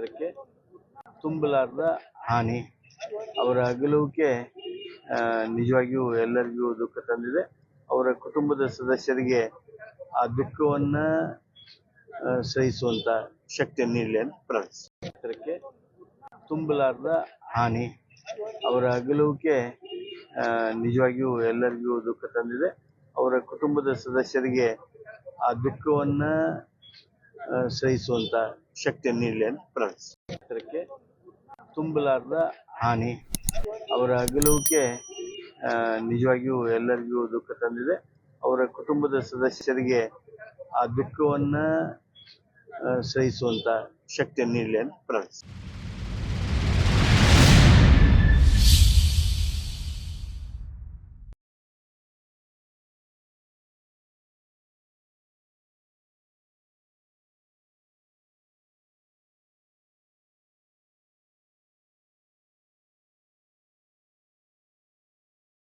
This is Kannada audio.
ಕ್ಷೇತ್ರಕ್ಕೆ ತುಂಬಲಾರದ ಹಾನಿ. ಅವರ ಅಗಲುವಿಕೆ ನಿಜವಾಗಿಯೂ ಎಲ್ಲರಿಗೂ ದುಃಖ ತಂದಿದೆ. ಅವರ ಕುಟುಂಬದ ಸದಸ್ಯರಿಗೆ ಆ ದುಃಖವನ್ನ ಸಹಿಸುವಂತ ಶಕ್ತಿ ನೀಡಲಿ ಅಂತ ಪ್ರಾರ್ಥಿಸಿ. ತುಂಬಲಾರದ ಹಾನಿ. ಅವರ ಅಗಲುವಿಕೆ ನಿಜವಾಗಿಯೂ ಎಲ್ಲರಿಗೂ ದುಃಖ ತಂದಿದೆ. ಅವರ ಕುಟುಂಬದ ಸದಸ್ಯರಿಗೆ ಆ ದುಃಖವನ್ನ ಸಹಿಸುವಂತ ಶಕ್ತಿ ನೀಡಲಿ ಅಂತ ಕ್ಷೇತ್ರಕ್ಕೆ ತುಂಬಲಾರದ ಹಾನಿ. ಅವರ ಅಗಲುವಿಕೆ ನಿಜವಾಗಿಯೂ ಎಲ್ಲರಿಗೂ ದುಃಖ ತಂದಿದೆ. ಅವರ ಕುಟುಂಬದ ಸದಸ್ಯರಿಗೆ ಆ ದುಃಖವನ್ನು ಸಹಿಸುವಂತ ಶಕ್ತಿ ನೀಡಲಿ ಅಂತ